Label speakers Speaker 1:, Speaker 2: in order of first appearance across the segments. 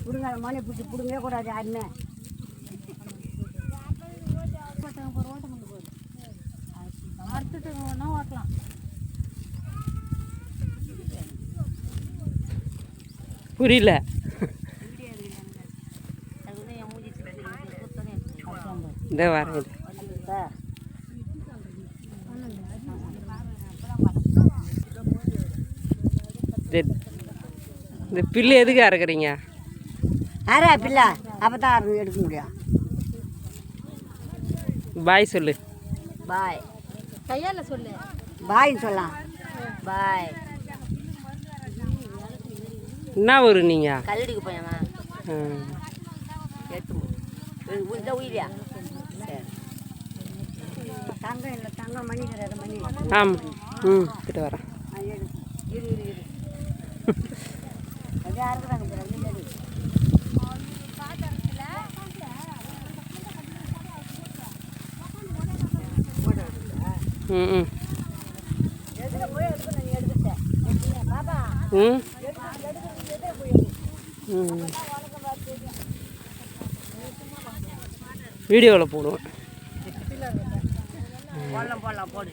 Speaker 1: பிடுங்க மணி பிடிச்சி பிடுங்கவே கூடாது யாருமே
Speaker 2: அறுத்துட்டு வேணா ஓட்டலாம்
Speaker 3: புரியல. இந்த வரேன். இந்த பில்லு எதுக்கு அறுக்குறீங்க?
Speaker 1: யாரா பிள்ளை அப்போ தான் எடுக்க முடியும்.
Speaker 3: பாய் சொல்லு.
Speaker 1: பாய்.
Speaker 2: கையால சொல்லு.
Speaker 1: பாய்ன்னு சொல்லலாம். பாய்.
Speaker 3: என்ன ஊரு நீங்கள்
Speaker 1: கல்லடிக்கு போயமா இந்த உயிரியா தங்கம் இல்லை தங்கம் மணி கிடையாது மணி
Speaker 3: ஆமாம் ம் கிட்ட வரேன்.
Speaker 1: போய்
Speaker 3: ம். வீடியோவில் போடுவேன்.
Speaker 1: போடலாம் போடலாம் போடு.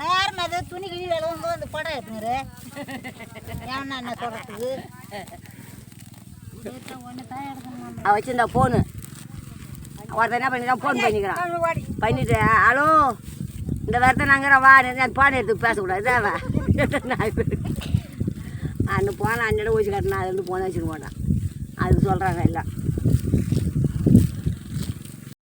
Speaker 1: நேரம் அது துணி கிணி வேலை வந்து வந்து படம் எடுத்துங்கிறாரு ஏன்னா என்ன சொல்கிறதுக்கு அவ வச்சிருந்தா ஃபோனு ஒருத்தர் என்ன பண்ணிக்கிறான். ஃபோன் பண்ணிக்கிறான் பண்ணிட்டு ஹலோ இந்த வாரத்தை நாங்கள் வா அந்த பானை எடுத்து பேசக்கூடாது. இதாவா அன்னு போனால் அன்னிடம் ஊசி கட்டினா அது வந்து போன வச்சுக்க மாட்டான். அது சொல்கிறாங்க எல்லாம்.